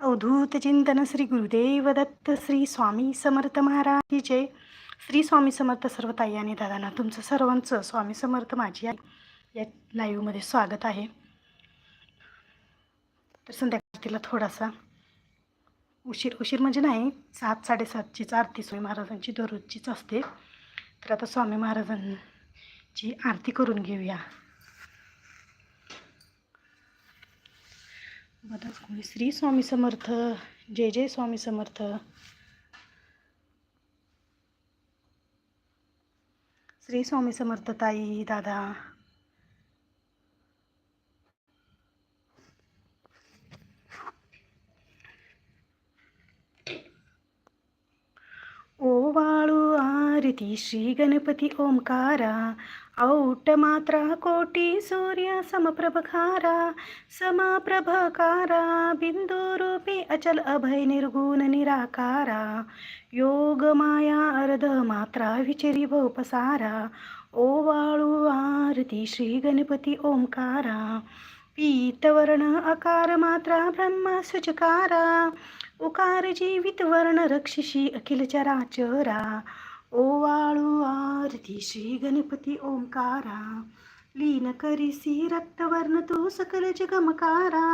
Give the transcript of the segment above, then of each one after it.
अवधूत चिंतन श्री गुरुदेव दत्त श्री स्वामी समर्थ महाराज जय. श्री स्वामी समर्थ सर्व ताई आणि दादांना तुमचं सर्वांचं स्वामी समर्थ माझी आई या लाईव्हमध्ये स्वागत आहे. तर संध्याकाळी तिला थोडासा उशीर उशीर म्हणजे नाही सात साडेसातचीच आरती स्वामी महाराजांची दररोजचीच असते. तर आता स्वामी महाराजांची आरती करून घेऊया. बदाच कोणी. श्री स्वामी समर्थ जय जय स्वामी समर्थ. श्री स्वामी समर्थ ताई दादा. ओ वाळू आरती श्री गणपती ओंकारा. औट मात्रा कोटी सूर्य समप्रभकारा समप्रभकारा बिन्दुरूपी अचल अभय निर्गुण निराकारा योग माया अर्ध मात्रा विचरी भोपसारा ओ वाळू आरती श्री गणपती ओंकारा पीतवर्ण अकार मात्रा ब्रह्मा सुचकारा उकार जीवित वर्ण रक्षिशी अखिल चराचरा ओ वाळू आरती श्री गणपती ओंकारा लीन करीसी रक्तवर्ण तू सकल जगमकारा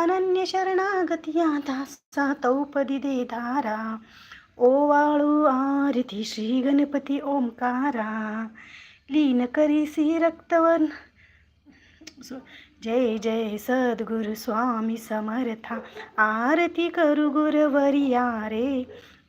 अनन्य शरणागतिया दासा तौपदी दे धारा ओ वाळू आरती श्री गणपती ओंकारा लीन करीसी रक्तवर्ण जय जय सद्गुरु स्वामी समर्था आरती करू गुरवरिया रे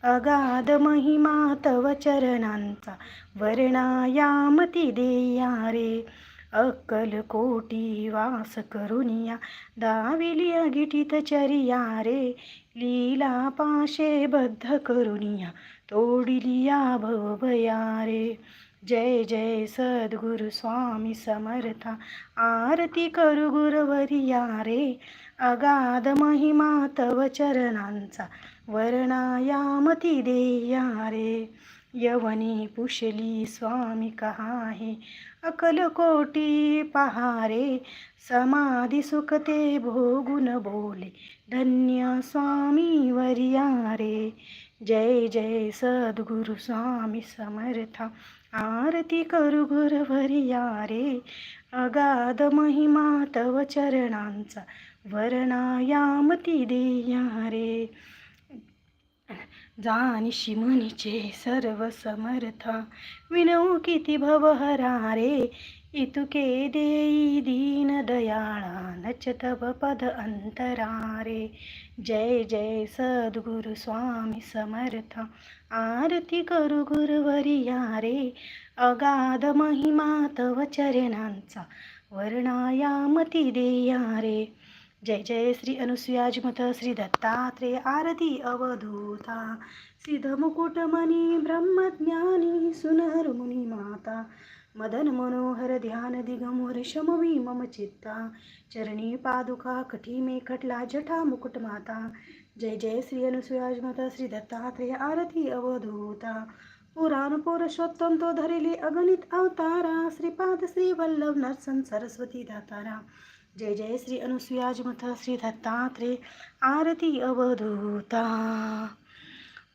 अगाध महिमा तव चरणांचा वर्णायामती देया रे. अक्कल कोटी वास करुनिया दाविली अगिटीत चरिया रे. लीला पाशे बद्ध करुनिया तोडिलिया भवभया रे. जय जय सद्गुरु स्वामी समर्था आरती करू गुरवरिया रे. अगाध महिमा तव चरणांचा वर्णायामती देया रे. यवनी पुशली स्वामी कहाहे अकलकोटी पहारे. समाधी सुखते भोगुन बोले धन्य स्वामी वरिया रे. जय जय सद्गुरु स्वामी समर्था आरती करू गुरवरिया रे. अगाध महिमा तव चरणांचा वर्णायामती देया रे. जानिशी मुनिचे सर्व समर्था विनऊ किती भवहरा रे. इतुके देई दीन दयाळा नच तव पद अंतरारे. जय जय सद्गुरु स्वामी समर्थ. आरती करू गुरुवरिया रे. अगाध महिमा तव चरणांचा. वर्णायामती देया रे. जय जय श्री अनुसुयाजमत श्री दत्तात्रेय आरती अवधूता। सिद्ध मुकुटमणी ब्रह्मज्ञानी सुनर मुनी माता मदन मनोहर ध्यान दिगमोर शमवी मम चित्ता चरणी पादुका कठी मे खटला जठा मुकुट माता। जय जय श्री अनुसुयाजमत श्री दत्तात्रेय आरती अवधूता। पुराण पुरुषोत्तम तो धरिले अगणित अवतारा श्रीपाद श्री वल्लभ नरसन सरस्वती दातारा। जय जय श्री अनुसुयाजमथ श्री दत्तात्रे आरती अवधूता।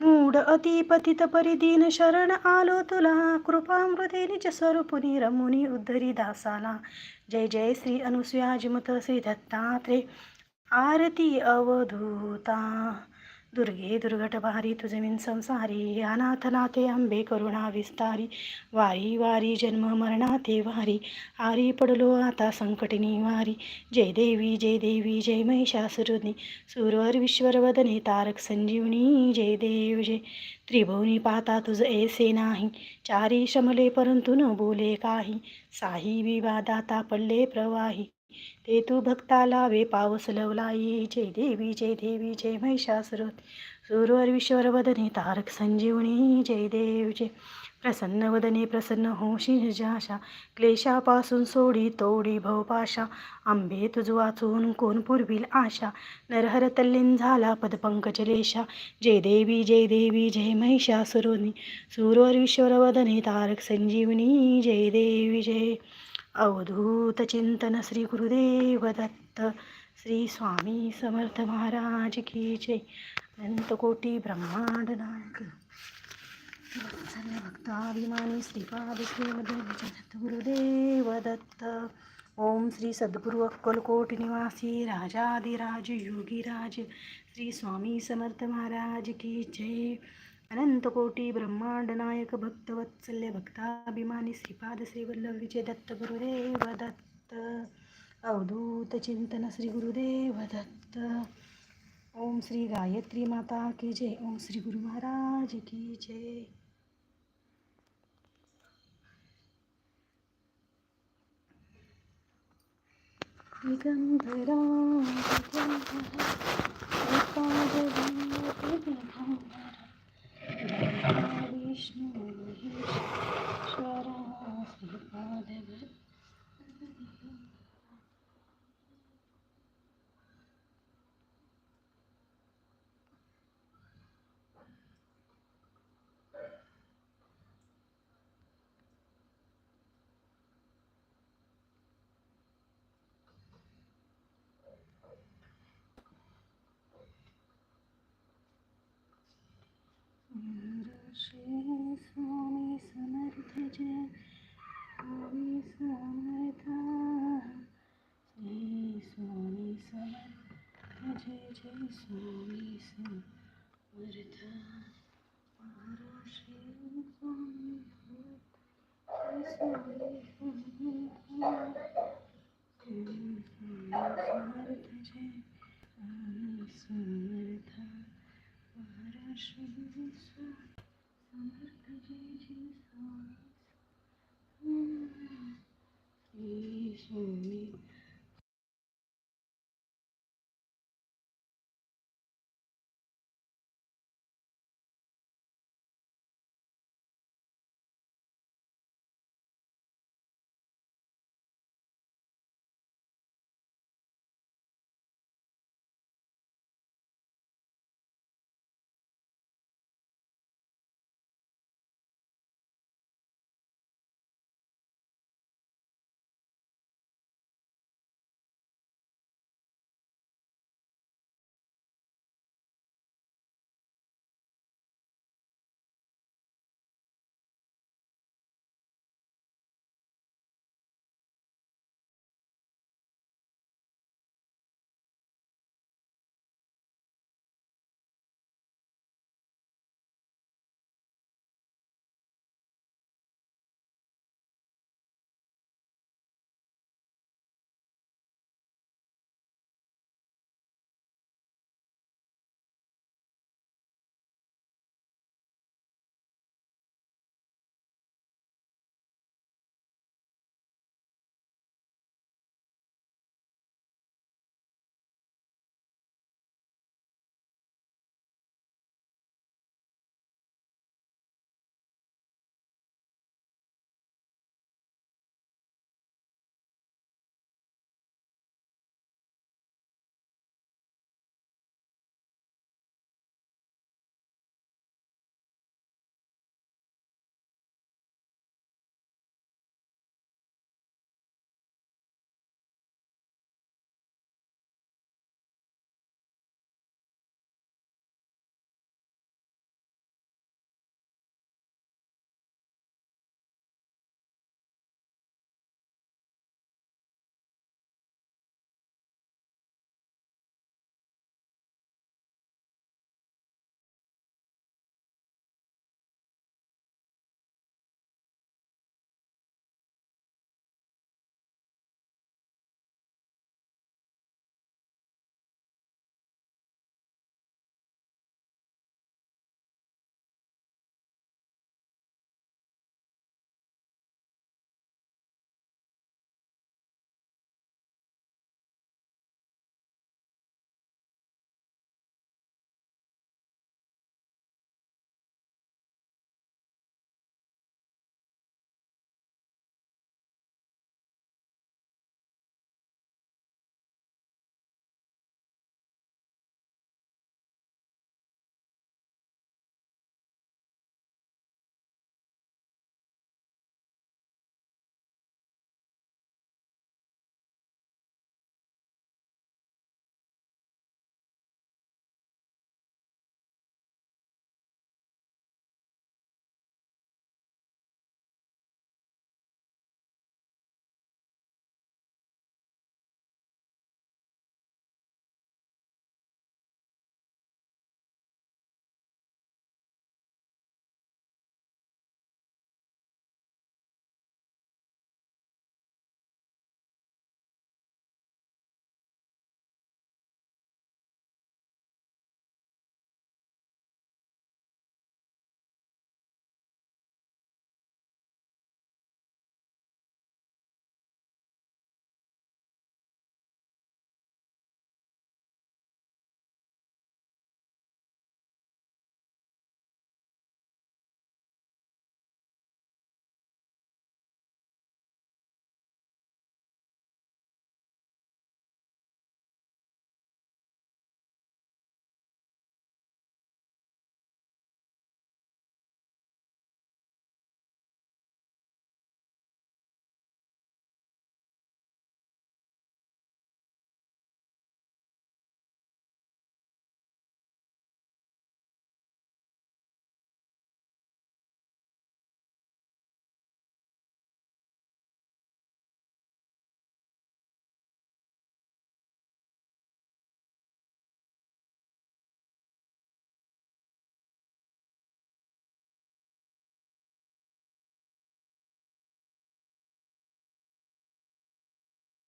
मूड अति पतित परिदीन शरण आलो तुला कृपामृते निज स्वरूपुनी रमुनी उद्धरी दासाला। जय जय श्री अनुसुयाजमथ श्री दत्तात्रे आरती अवधूता। दुर्गे दुर्घट भारी तुझमिन संसारी अनाथ नाथे आंबे करुणा विस्तारी वारी वारी जन्म मरणाते वारी आरी पडलो आता संकटनी वारी. जय देवी जय देवी जय महिषासुरुनी सुरवर विश्वरवदने तारक संजीवनी जय देव जय. त्रिभुवनी पाता तुझ ऐसे नाही चारी शमले परंतु न बोले काही साही विवादाता पडले प्रवाही. ते तू भक्ताला वे पावस लवलाई जय देवी जय देवी महिषासुर. सुरवर विश्वर वदने तारक संजीवनी. जय देव जय. प्रसन्न वदने प्रसन्न होशी जाशा. क्लेशापासून सोडी तोडी भवपाशा आंबे तुझ वाचून कोण पुरविल आशा. नरहर तल्लीन झाला पदपंकजलेशा जय देवी जय देवी जय महिषासुरोनी. सुरवर विश्वर वदने तारक संजीवनी. जय देवी जय. अवधूत चिंतन श्री गुरुदेव दत्त श्री स्वामी समर्थ महाराज की जय. अनंतकोटी ब्रह्मांड नायक. वत्सल्य भक्ताभिमानी श्रीपाद श्रीमद गुरुदेव दत्त ओम श्री सद्गुरु अक्कलकोट निवासी राजाधिराज योगीराज. श्री स्वामी समर्थ महाराज की जय. अनंतकोटी ब्रह्मांड नायक भक्तवत्सल्य भक्ताभिमानी श्रीपाद श्री विजय दत्त गुरुदेव दत्त अवधूत चिंतन श्री गुरुदेव दत्त। ओम श्री गायत्री माता की जय। ओम श्री गुरु महाराज की जय। दिगंधरा Vishnu, Vishnu. Swami Samarth Jai Swami Samarth Shri Swami Samarth Jai Jai Swami Samarth Maharashtri Swami Samarth Swami Samarth Shri Swami Samarth Jai Swami Samarth Please, me.